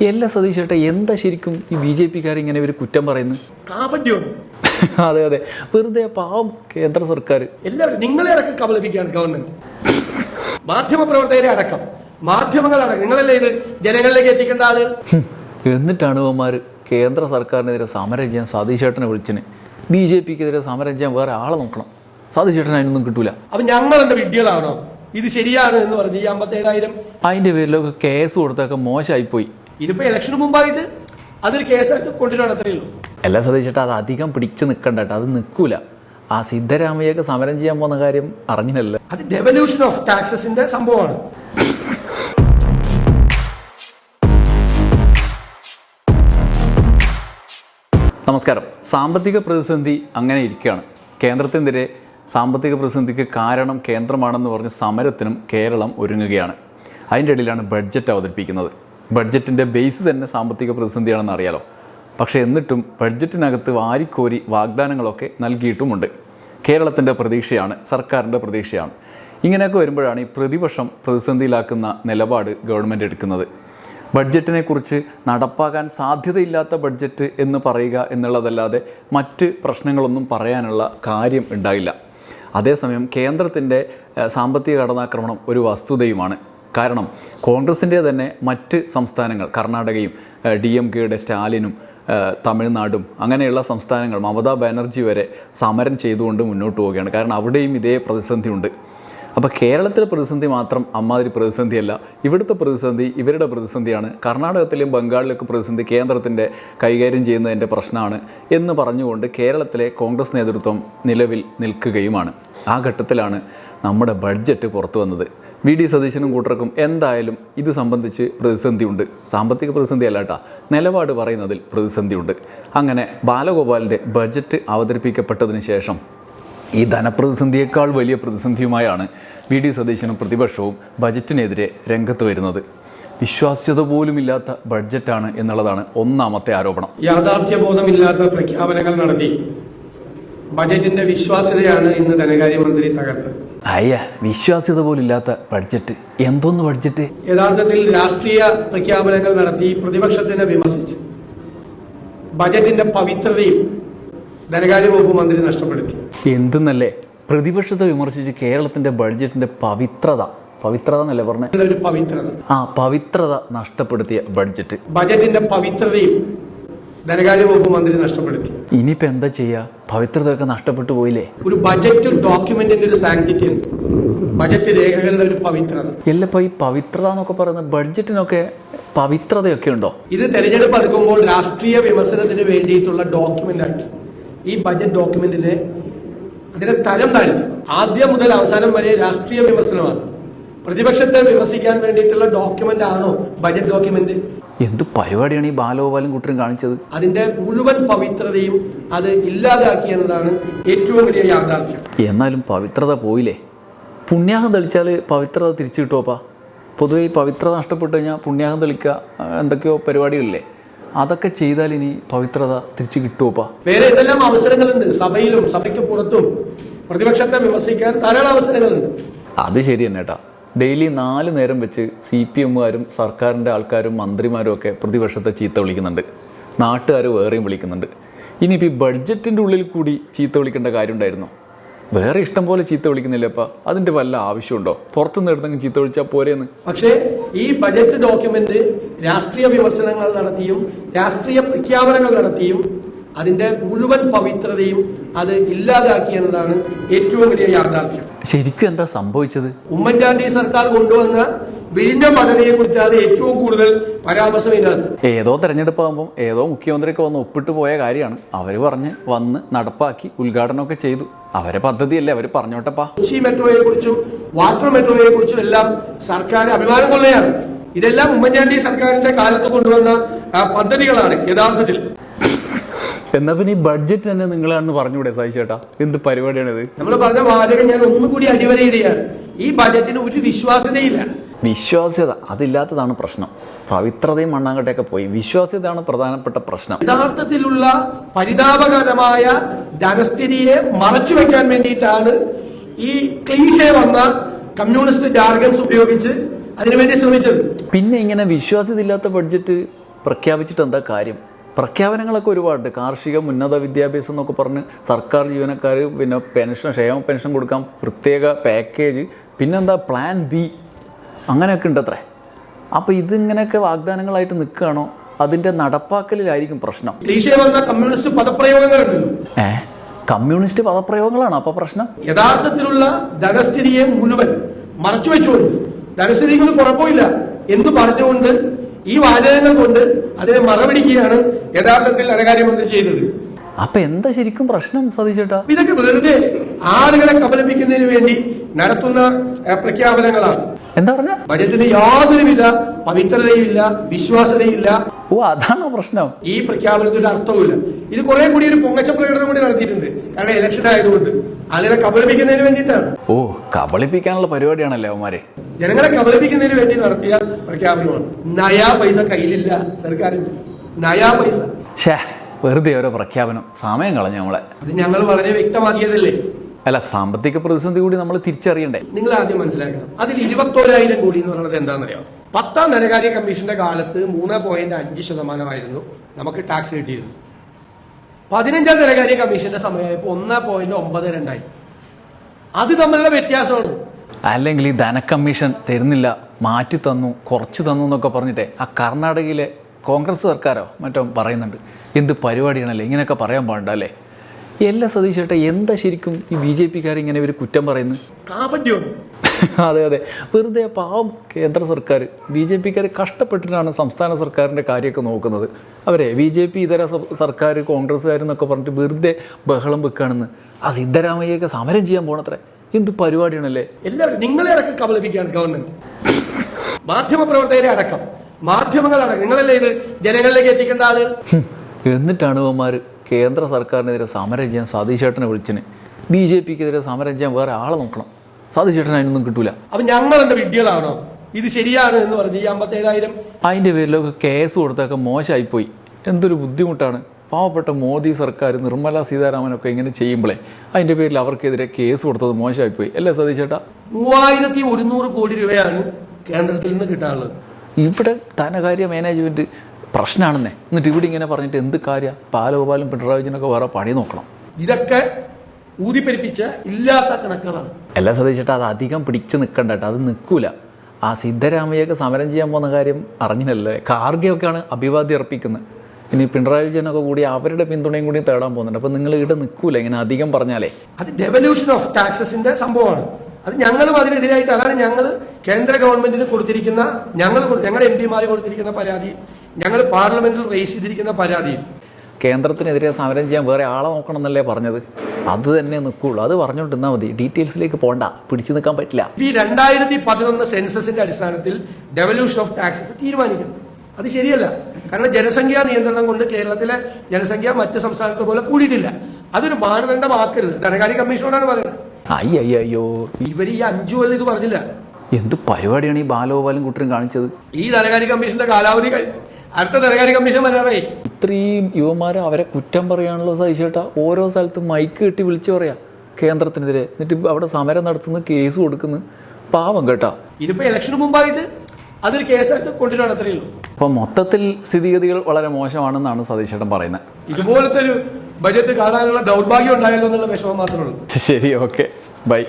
എല്ലാ സതീശേട്ടെ എന്താ ശരിക്കും ഈ ബി ജെ പിക്കാർ ഇങ്ങനെ ഇവർ കുറ്റം പറയുന്നത് കാപട്യമാണ് അതെ അതെ. വെറുതെ പാവം കേന്ദ്ര സർക്കാർ എല്ലാവരും നിങ്ങളെ അടക്കം കബളിപ്പിക്കുകയാണ് ഗവൺമെന്റ് മാധ്യമപ്രവർത്തകരെ അടക്കം. മാധ്യമങ്ങൾ അടക്കം. നിങ്ങളല്ലേ ഇത് ജനങ്ങളിലേക്ക് എത്തിക്കേണ്ട ആളുകൾ ഹും. എന്നിട്ടാണ് ഇവന്മാർ കേന്ദ്ര സർക്കാരിനെതിരെ സമരം ചെയ്യാൻ സതീശേട്ടനെ വിളിച്ചിന് ബി ജെ പിക്കെതിരെ സമരം ചെയ്യാൻ വേറെ ആളെ നോക്കണം. സതീശേട്ടൻ അതിനൊന്നും കിട്ടൂല. അപ്പൊ ഞങ്ങൾ എന്താ വിഡ്ഢികളാണോ? ഇത് ശരിയാണ് എന്ന് പറഞ്ഞു ഈ അമ്പത്തേഴായിരം അതിന്റെ പേരിലൊക്കെ കേസ് കൊടുത്തൊക്കെ മോശമായിപ്പോയി ഇതിപ്പോ ഇലക്ഷന് മുമ്പായിട്ട് അതൊരു കേസായിട്ട് കൊണ്ടുവരണം അത്രയേ ഉള്ളൂ. എല്ലാ സതീശേട്ടാ അത് അധികം പിടിച്ചു നിൽക്കണ്ട അത് നിൽക്കൂല ആ സിദ്ധരാമയ്യൊക്കെ സമരം ചെയ്യാൻ പോകുന്ന കാര്യം അറിഞ്ഞില്ല അത് ഡെവല്യൂഷൻ ഓഫ് ടാക്സസിന്റെ സംഭവമാണ്. നമസ്കാരം. സാമ്പത്തിക പ്രതിസന്ധി അങ്ങനെ ഇരിക്കുകയാണ്. കേന്ദ്രത്തിനെതിരെ സാമ്പത്തിക പ്രതിസന്ധിക്ക് കാരണം കേന്ദ്രമാണെന്ന് പറഞ്ഞ് സമരത്തിനും കേരളം ഒരുങ്ങുകയാണ്. അതിന്റെ ഇടയിലാണ് ബഡ്ജറ്റ് അവതരിപ്പിക്കുന്നത്. ബഡ്ജറ്റിന്റെ ബേസ് തന്നെ സാമ്പത്തിക പ്രതിസന്ധിയാണെന്ന് അറിയാലോ. പക്ഷേ എന്നിട്ടും ബഡ്ജറ്റിനകത്ത് വാരിക്കോരി വാഗ്ദാനങ്ങളൊക്കെ നൽകിയിട്ടുമുണ്ട്. കേരളത്തിന്റെ പ്രതീക്ഷയാണ് സർക്കാരിന്റെ പ്രതീക്ഷയാണ്. ഇങ്ങനെയൊക്കെ വരുമ്പോഴാണ് ഈ പ്രതിപക്ഷം പ്രതിസന്ധിയിലാക്കുന്ന നിലപാട് ഗവൺമെന്റ് എടുക്കുന്നത്. ബഡ്ജറ്റിനെക്കുറിച്ച് നടപ്പാക്കാൻ സാധ്യതയില്ലാത്ത ബഡ്ജറ്റ് എന്ന് പറയുക എന്നുള്ളതല്ലാതെ മറ്റ് പ്രശ്നങ്ങളൊന്നും പറയാനുള്ള കാര്യം ഉണ്ടായില്ല. അതേസമയം കേന്ദ്രത്തിന്റെ സാമ്പത്തിക കടന്നാക്രമണം ഒരു വസ്തുതയുമാണ്. കാരണം കോൺഗ്രസിന്റെ തന്നെ മറ്റ് സംസ്ഥാനങ്ങൾ കർണാടകയും ഡി എം കെയുടെ സ്റ്റാലിനും തമിഴ്നാടും അങ്ങനെയുള്ള സംസ്ഥാനങ്ങൾ മമതാ ബാനർജി വരെ സമരം ചെയ്തുകൊണ്ട് മുന്നോട്ട് പോവുകയാണ്. കാരണം അവിടെയും ഇതേ പ്രതിസന്ധി ഉണ്ട്. അപ്പോൾ കേരളത്തിലെ പ്രതിസന്ധി മാത്രം അമ്മാതിരി പ്രതിസന്ധിയല്ല. ഇവിടുത്തെ പ്രതിസന്ധി ഇവരുടെ പ്രതിസന്ധിയാണ്. കർണാടകത്തിലെയും ബംഗാളിലൊക്കെ പ്രതിസന്ധി കേന്ദ്രത്തിന്റെ കൈകാര്യം ചെയ്യുന്നതിന്റെ പ്രശ്നമാണ് എന്ന് പറഞ്ഞുകൊണ്ട് കേരളത്തിലെ കോൺഗ്രസ് നേതൃത്വം നിലവിൽ നിൽക്കുകയുമാണ്. ആ ഘട്ടത്തിലാണ് നമ്മുടെ ബഡ്ജറ്റ് പുറത്തു വന്നത്. വി ഡി സതീശനും കൂട്ടർക്കും എന്തായാലും ഇത് സംബന്ധിച്ച് പ്രതിസന്ധിയുണ്ട്. സാമ്പത്തിക പ്രതിസന്ധി അല്ല കേട്ടോ നിലപാട് പറയുന്നതിൽ പ്രതിസന്ധിയുണ്ട്. അങ്ങനെ ബാലഗോപാലിന്റെ ബജറ്റ് അവതരിപ്പിക്കപ്പെട്ടതിന് ശേഷം ഈ ധനപ്രതിസന്ധിയേക്കാൾ വലിയ പ്രതിസന്ധിയുമായാണ് വി ഡി സതീശനും പ്രതിപക്ഷവും ബജറ്റിനെതിരെ രംഗത്ത് വരുന്നത്. വിശ്വാസ്യത പോലുമില്ലാത്ത ബഡ്ജറ്റാണ് എന്നുള്ളതാണ് ഒന്നാമത്തെ ആരോപണം. യാഥാർത്ഥ്യബോധമില്ലാത്ത പ്രഖ്യാപനങ്ങൾ നടത്തി. ബജറ്റിന്റെ വിശ്വാസ്യതയാണ് ഇന്ന് ധനകാര്യമന്ത്രി തകർത്തത്. അയ്യ വിശ്വാസ്യത പോലില്ലാത്ത ബഡ്ജറ്റ് എന്തോന്ന് ബഡ്ജറ്റ് യഥാർത്ഥത്തിൽ രാഷ്ട്രീയ പ്രഖ്യാപനങ്ങൾ നടത്തി പ്രതിപക്ഷത്തിനെ വിമർശിച്ച്. ബജറ്റിന്റെ പവിത്രതയും ധനകാര്യ വകുപ്പ് മന്ത്രി നഷ്ടപ്പെടുത്തി. എന്തെന്നല്ലേ? പ്രതിപക്ഷത്തെ വിമർശിച്ച് കേരളത്തിന്റെ ബഡ്ജറ്റിന്റെ പവിത്രത. പവിത്രത എന്നല്ലേ പറഞ്ഞത് പവിത്രത. ആ പവിത്രത നഷ്ടപ്പെടുത്തിയ ബഡ്ജറ്റ് ബജറ്റിന്റെ പവിത്രതയും ധനകാര്യ വകുപ്പ് മന്ത്രി നഷ്ടപ്പെടുത്തി. ഇനിയിപ്പോ എന്താ ചെയ്യാ? പവിത്രതയൊക്കെ നഷ്ടപ്പെട്ടു പോയില്ലേ? ഒരു ബജറ്റ് ഡോക്യുമെന്റിന്റെ ഒരു സാങ്കിറ്റി ബജറ്റ് രേഖകളുടെ ഒരു പവിത്രത. എല്ലപ്പോൾ ഈ പവിത്രത എന്നൊക്കെ പറയുന്ന ബഡ്ജറ്റിനൊക്കെ പവിത്രതയൊക്കെ ഉണ്ടോ? ഇത് തെരഞ്ഞെടുപ്പ് അടുക്കുമ്പോൾ രാഷ്ട്രീയ വിമർശനത്തിന് വേണ്ടിയിട്ടുള്ള ഡോക്യുമെന്റ് ആക്കി. ഈ ബജറ്റ് ഡോക്യുമെന്റിനെ അതിനെ തരം താഴ്ത്തി. ആദ്യം മുതൽ അവസാനം വരെ രാഷ്ട്രീയ വിമർശനമാണ്. പ്രതിപക്ഷത്തെ വിമർശിക്കാൻ വേണ്ടിയിട്ടുള്ള ഡോക്യുമെന്റ് ആണോ ബജറ്റ് ഡോക്യുമെന്റ് എന്ത് പരിപാടിയാണ് ഈ ബാലഗോപാലും കുട്ടരും കാണിച്ചത്? അതിന്റെ മുഴുവൻ പവിത്രതയും അത് ഇല്ലാതാക്കി എന്നതാണ് ഏറ്റവും വലിയ യാഥാർത്ഥ്യം. എന്നാലും പവിത്രത പോയില്ലേ? പുണ്യാഹം തെളിച്ചാൽ പവിത്രത തിരിച്ചു കിട്ടുമോപ്പാ പൊതുവെ ഈ പവിത്രത നഷ്ടപ്പെട്ടു കഴിഞ്ഞാൽ പുണ്യാഹം തെളിക്കുക എന്തൊക്കെയോ പരിപാടികളില്ലേ? അതൊക്കെ ചെയ്താൽ ഇനി പവിത്രത തിരിച്ചു കിട്ടുമോപ്പാ വേറെ എന്തെല്ലാം അവസരങ്ങളുണ്ട്? സഭയിലും സഭയ്ക്ക് പുറത്തും പ്രതിപക്ഷത്തെ വിമർശിക്കാൻ ധാരാളം അവസരങ്ങളുണ്ട്. അത് ശരി തന്നെ കേട്ടാ ഡെയിലി നാല് നേരം വെച്ച് സി പി എമ്മുകാരും സർക്കാരിന്റെ ആൾക്കാരും മന്ത്രിമാരും ഒക്കെ പ്രതിപക്ഷത്തെ ചീത്ത വിളിക്കുന്നുണ്ട്. നാട്ടുകാർ വേറെയും വിളിക്കുന്നുണ്ട്. ഇനിയിപ്പോൾ ഈ ബഡ്ജറ്റിന്റെ ഉള്ളിൽ കൂടി ചീത്ത വിളിക്കേണ്ട കാര്യം ഉണ്ടായിരുന്നോ? വേറെ ഇഷ്ടം പോലെ ചീത്ത വിളിക്കുന്നില്ലപ്പ. അതിന്റെ വല്ല ആവശ്യമുണ്ടോ? പുറത്തുനിന്ന് എടുത്തെങ്കിൽ ചീത്ത വിളിച്ചാൽ പോരെയെന്ന് പക്ഷേ ഈ ബജറ്റ് ഡോക്യുമെന്റ് രാഷ്ട്രീയ വിമർശനങ്ങൾ നടത്തിയും രാഷ്ട്രീയ പ്രഖ്യാപനങ്ങൾ നടത്തിയും അതിന്റെ മുഴുവൻ പവിത്രതയും അത് ഇല്ലാതാക്കി എന്നതാണ് ഏറ്റവും വലിയ യാഥാർത്ഥ്യം. ശരിക്കും എന്താ സംഭവിച്ചത്? ഉമ്മൻചാണ്ടി സർക്കാർ കൊണ്ടുവന്ന വിഴിഞ്ഞ പദ്ധതിയെ കുറിച്ചാണ് ഏറ്റവും കൂടുതൽ പരാമർശം ഇതിനകത്ത്. ഏതോ തെരഞ്ഞെടുപ്പാകുമ്പം ഏതോ മുഖ്യമന്ത്രിയൊക്കെ വന്ന് ഒപ്പിട്ട് പോയ കാര്യമാണ്. അവർ പറഞ്ഞ് വന്ന് നടപ്പാക്കി ഉദ്ഘാടനമൊക്കെ ചെയ്തു. അവരെ പദ്ധതിയല്ലേ? അവർ പറഞ്ഞോട്ടപ്പാ. കൊച്ചി മെട്രോയെ കുറിച്ചും വാട്ടർ മെട്രോയെ കുറിച്ചും എല്ലാം സർക്കാർ അഭിമാനം കൊള്ളുകയാണ് ഇതെല്ലാം ഉമ്മൻചാണ്ടി സർക്കാരിന്റെ കാലത്ത് കൊണ്ടുവന്ന പദ്ധതികളാണ് യഥാർത്ഥത്തിൽ. എന്നാ പിന്നെ ഈ ബഡ്ജറ്റ് തന്നെ നിങ്ങളാണെന്ന് പറഞ്ഞൂടെ സായി ചേട്ടാ? എന്ത് പരിപാടിയാണിത്? നമ്മൾ പറഞ്ഞ വാചകം ഞാൻ ഒന്നും കൂടി അടിവരയിടുകയാണ്. ഈ ബഡ്ജറ്റിന് ഒരു വിശ്വാസ്യതയില്ല. വിശ്വാസ്യത അതില്ലാത്തതാണ് പ്രശ്നം. പവിത്രതയും മണ്ണാങ്കട്ടയൊക്കെ പോയി. വിശ്വാസ്യതയാണ് പ്രധാനപ്പെട്ട പ്രശ്നം. യഥാർത്ഥത്തിലുള്ള പരിതാപകരമായ ധനസ്ഥിതിയെ മറച്ചു വെക്കാൻ വേണ്ടിയിട്ടാണ് ഈ ക്ലീഷ വന്ന കമ്മ്യൂണിസ്റ്റ് ജാർഗൻസ് ഉപയോഗിച്ച് അതിനുവേണ്ടി ശ്രമിച്ചത്. പിന്നെ ഇങ്ങനെ വിശ്വാസ്യത ഇല്ലാത്ത ബഡ്ജറ്റ് പ്രഖ്യാപിച്ചിട്ട് എന്താ കാര്യം? പ്രഖ്യാപനങ്ങളൊക്കെ ഒരുപാടുണ്ട്. കാർഷിക ഉന്നത വിദ്യാഭ്യാസം എന്നൊക്കെ പറഞ്ഞ് സർക്കാർ ജീവനക്കാർ പിന്നെ പെൻഷൻ ക്ഷേമ പെൻഷൻ കൊടുക്കാൻ പ്രത്യേക പാക്കേജ് പിന്നെന്താ പ്ലാൻ ബി അങ്ങനെയൊക്കെ ഉണ്ട് അത്രേ അപ്പോൾ ഇതിങ്ങനെയൊക്കെ വാഗ്ദാനങ്ങളായിട്ട് നിൽക്കുകയാണോ? അതിന്റെ നടപ്പാക്കലിലായിരിക്കും പ്രശ്നം. കമ്മ്യൂണിസ്റ്റ് പദപ്രയോഗങ്ങൾ ഏ? കമ്മ്യൂണിസ്റ്റ് പദപ്രയോഗങ്ങളാണ് അപ്പോൾ പ്രശ്നം? യഥാർത്ഥത്തിലുള്ള ധനസ്ഥിതിയെ മുഴുവൻ മറച്ചു വെച്ചുകൊണ്ട് ധനസ്ഥിതിക്ക് ഒരു കുഴപ്പമില്ല എന്ന് പറഞ്ഞുകൊണ്ട് ഈ വാചകങ്ങൾ കൊണ്ട് അതിനെ മറപിടിക്കുകയാണ് യഥാർത്ഥത്തിൽ ധനകാര്യമന്ത്രി ചെയ്തത് അപ്പൊ എന്താ ശരിക്കും പ്രശ്നം സതീശേട്ടാ? അപ്പൊ ഇതൊക്കെ വെറുതെ ആളുകളെ കബലിപ്പിക്കുന്നതിന് വേണ്ടി നടത്തുന്ന പ്രഖ്യാപനങ്ങളാണ്. എന്താ പറഞ്ഞ? ബജറ്റിന് യാതൊരുവിധ പവിത്രതയില്ല വിശ്വാസതയില്ല ഓ അതാണ് പ്രശ്നം? ഈ പ്രഖ്യാപനത്തിന്റെ അർത്ഥവുമില്ല. ഇത് കുറെ കൂടി ഒരു പൊങ്ങച്ച പ്രകടനം കൂടി നടത്തിയിട്ടുണ്ട്. കാരണം ഇലക്ഷൻ ആയതുകൊണ്ട്. ആളുകളെ കബളിപ്പിക്കുന്നതിന് വേണ്ടിയിട്ടാണ്. ഓ കബളിപ്പിക്കാനുള്ള പരിപാടിയാണല്ലേ അവന്മാരെ? ജനങ്ങളെ കബളിപ്പിക്കുന്നതിന് വേണ്ടി നടത്തിയ പ്രഖ്യാപനമാണ്. നയാ പൈസ കയ്യിലില്ല സർക്കാരിന് നയാ പൈസ. ഷേ വെറുതെ ഓരോ പ്രഖ്യാപനം. സമയം കളഞ്ഞു നമ്മളെ. അത് ഞങ്ങൾ വളരെ വ്യക്തമാക്കിയതല്ലേ? അല്ല സാമ്പത്തിക പ്രതിസന്ധി കൂടി നമ്മൾ തിരിച്ചറിയണ്ടേ? നിങ്ങൾ ആദ്യം മനസ്സിലാക്കണം. അതിൽ ഇരുപത്തോരായിരം കോടി എന്ന് പറയുന്നത് എന്താണെന്നറിയാം? പത്താം ധനകാര്യ കമ്മീഷന്റെ കാലത്ത് മൂന്ന് പോയിന്റ് അഞ്ച് ശതമാനമായിരുന്നു നമുക്ക് ടാക്സ് കിട്ടിയിരുന്നു പതിനഞ്ചാം ധനകാര്യ കമ്മീഷന്റെ സമയമായപ്പോൾ ഒന്ന് പോയിന്റ് ഒമ്പത് രണ്ടായി. അത് തമ്മിലുള്ള വ്യത്യാസമാണ്. അല്ലെങ്കിൽ ഈ ധനക്കമ്മീഷൻ തരുന്നില്ല മാറ്റി തന്നു കുറച്ച് തന്നു എന്നൊക്കെ പറഞ്ഞിട്ടേ ആ കർണാടകയിലെ കോൺഗ്രസ് സർക്കാരോ മറ്റോ പറയുന്നുണ്ട്. എന്ത് പരിപാടിയാണല്ലേ? ഇങ്ങനെയൊക്കെ പറയാൻ പാടില്ല അല്ലേ? എല്ലാ സതീശേട്ടാ എന്താ ശരിക്കും ഈ ബി ജെ പിക്കാർ ഇങ്ങനെ ഇവർ കുറ്റം പറയുന്നത്? അതെ അതെ. വെറുതെ പാവം കേന്ദ്ര സർക്കാർ ബി ജെ പിക്കാർ കഷ്ടപ്പെട്ടിട്ടാണ് സംസ്ഥാന സർക്കാരിന്റെ കാര്യമൊക്കെ നോക്കുന്നത്. അവരെ ബി ജെ പി ഇതര സർക്കാർ കോൺഗ്രസ്സുകാരെന്നൊക്കെ പറഞ്ഞിട്ട് വെറുതെ ബഹളം വെക്കുകയാണെന്ന്. ആ സിദ്ധരാമയ്യൊക്കെ സമരം ചെയ്യാൻ പോണത്രേ. എന്ത് പരിപാടിയാണല്ലേ? എല്ലാവരും നിങ്ങളെ അടക്കം കബളിപ്പിക്കുകയാണ് ഗവൺമെന്റ് മാധ്യമ പ്രവർത്തകരെ അടക്കം. മാധ്യമങ്ങൾ അടക്കം. നിങ്ങളല്ലേ ഇത് ജനങ്ങളിലേക്ക് എത്തിക്കേണ്ട ആളുകൾ എന്നിട്ടാണ് ഇവന്മാർ കേന്ദ്ര സർക്കാരിനെതിരെ സമരം ചെയ്യാൻ സതീശേട്ടനെ വിളിച്ചിന് ബി ജെ പിക്കെതിരെ സമരം ചെയ്യാൻ വേറെ ആളെ നോക്കണം. സതീശേട്ടൻ അതിനൊന്നും കിട്ടൂല. അപ്പൊ ഞങ്ങൾ എന്താ വിഡ്ഢികളാണോ? ഇത് ശരിയാണ് എന്ന് പറഞ്ഞു ഈ അമ്പത്തേഴായിരം? അതിന്റെ പേരിലൊക്കെ കേസ് കൊടുത്തൊക്കെ മോശമായിപ്പോയി എന്തൊരു ബുദ്ധിമുട്ടാണ്. പാവപ്പെട്ട മോദി സർക്കാർ നിർമ്മല സീതാരാമനൊക്കെ ഇങ്ങനെ ചെയ്യുമ്പോഴേ അതിന്റെ പേരിൽ അവർക്കെതിരെ കേസ് കൊടുത്തത് മോശമായിപ്പോയി. അല്ലേ സതീശേട്ടാ? മൂവായിരത്തി ഒരുന്നൂറ് കോടി രൂപയാണ് കേന്ദ്രത്തിൽ നിന്ന് കിട്ടാനുള്ളത്. ഇവിടെ ധനകാര്യ മാനേജ്മെന്റ് പ്രശ്നമാണെന്നേ എന്നിട്ട് ഇവിടെ ഇങ്ങനെ പറഞ്ഞിട്ട് എന്ത് കാര്യം? പാലഗോപാലും പിണറായി വിജയനൊക്കെ വേറെ പണി നോക്കണം. ഇതൊക്കെ ഊതിപ്പെരിപ്പിച്ച ഇല്ലാത്ത കണക്കുകളാണ്. അല്ല സതീശേട്ടാ അത് അധികം പിടിച്ചു നിൽക്കണ്ട കേട്ടോ. അത് നിൽക്കൂല. ആ സിദ്ധരാമയ്യൊക്കെ സമരം ചെയ്യാൻ പോകുന്ന കാര്യം അറിഞ്ഞില്ലല്ലേ? കാർഗയൊക്കെയാണ് അഭിവാദ്യം അർപ്പിക്കുന്നത്. ഇനി പിണറായി വിജയനൊക്കെ കൂടി അവരുടെ പിന്തുണയും കൂടി തേടാൻ പോകുന്നുണ്ട്. അപ്പോൾ നിങ്ങൾ ഇവിടെ നിൽക്കൂല? ഇങ്ങനെ അധികം പറഞ്ഞാലേ? അത് ഡെവല്യൂഷൻ ഓഫ് ടാക്സസിന്റെ സംഭവമാണ്. അത് ഞങ്ങളും അതിനെതിരായിട്ട് അതാണ് ഞങ്ങൾ കേന്ദ്ര ഗവൺമെന്റിന് കൊടുത്തിരിക്കുന്ന ഞങ്ങൾ ഞങ്ങളുടെ എം പിമാർ കൊടുത്തിരിക്കുന്ന പരാതി ഞങ്ങൾ പാർലമെന്റിൽ റേസ് ചെയ്തിരിക്കുന്ന പരാതി. കേന്ദ്രത്തിനെതിരെ സമരം ചെയ്യാൻ വേറെ ആളെ നോക്കണം എന്നല്ലേ പറഞ്ഞത്? അത് തന്നെ നിൽക്കുള്ളൂ. അത് പറഞ്ഞുകൊണ്ടിരുന്നാൽ മതി. ഡീറ്റെയിൽസിലേക്ക് പോകണ്ട പിടിച്ചു നിൽക്കാൻ പറ്റില്ല. ഈ രണ്ടായിരത്തി പതിനൊന്ന് സെൻസസിന്റെ അടിസ്ഥാനത്തിൽ ഡെവല്യൂഷൻ ഓഫ് ടാക്സസ് തീരുമാനിക്കുന്നു. അത് ശരിയല്ല. കാരണം ജനസംഖ്യാ നിയന്ത്രണം കൊണ്ട് കേരളത്തിലെ ജനസംഖ്യ മറ്റ് സംസ്ഥാനത്തെ പോലെ കൂടിയിട്ടില്ല. അതൊരു മാനദണ്ഡമാക്കരുത് ധനകാര്യ കമ്മീഷനോടാണ് പറയുന്നത്. അയ്യ അയ്യ ഇവർ ഈ അഞ്ചു കൊല്ലം ഇത് പറഞ്ഞില്ല. എന്ത് പരിപാടിയാണ് ഈ ബാലഗോപാലും കുട്ടരും കാണിച്ചത്? ഈ ധനകാര്യ കമ്മീഷന്റെ കാലാവധി അടുത്ത ധനകാര്യ കമ്മീഷൻ വരാറായി. ഇത്രയും യുവമാരെ അവരെ കുറ്റം പറയാനുള്ള സഹിച്ചേട്ട. ഓരോ സ്ഥലത്തും മൈക്ക് കെട്ടി വിളിച്ചു പറയാ. കേന്ദ്രത്തിനെതിരെ. എന്നിട്ട് അവിടെ സമരം നടത്തുന്നു കേസ് കൊടുക്കുന്നു. പാവം കേട്ടാ. ഇതിപ്പോ ഇലക്ഷന് മുമ്പായിട്ട് അതൊരു കേസായിട്ട് കൊണ്ടുവരണം അത്രയേ ഉള്ളൂ. അപ്പം മൊത്തത്തിൽ സ്ഥിതിഗതികൾ വളരെ മോശമാണെന്നാണ് സതീശേട്ടൻ പറയുന്നത്. ഇതുപോലത്തെ ഒരു ബജറ്റ് കാണാനുള്ള ദൗർഭാഗ്യം ഉണ്ടായല്ലോ എന്നുള്ള വിഷമം മാത്രമേ ഉള്ളൂ. ശരി ഓക്കെ ബൈ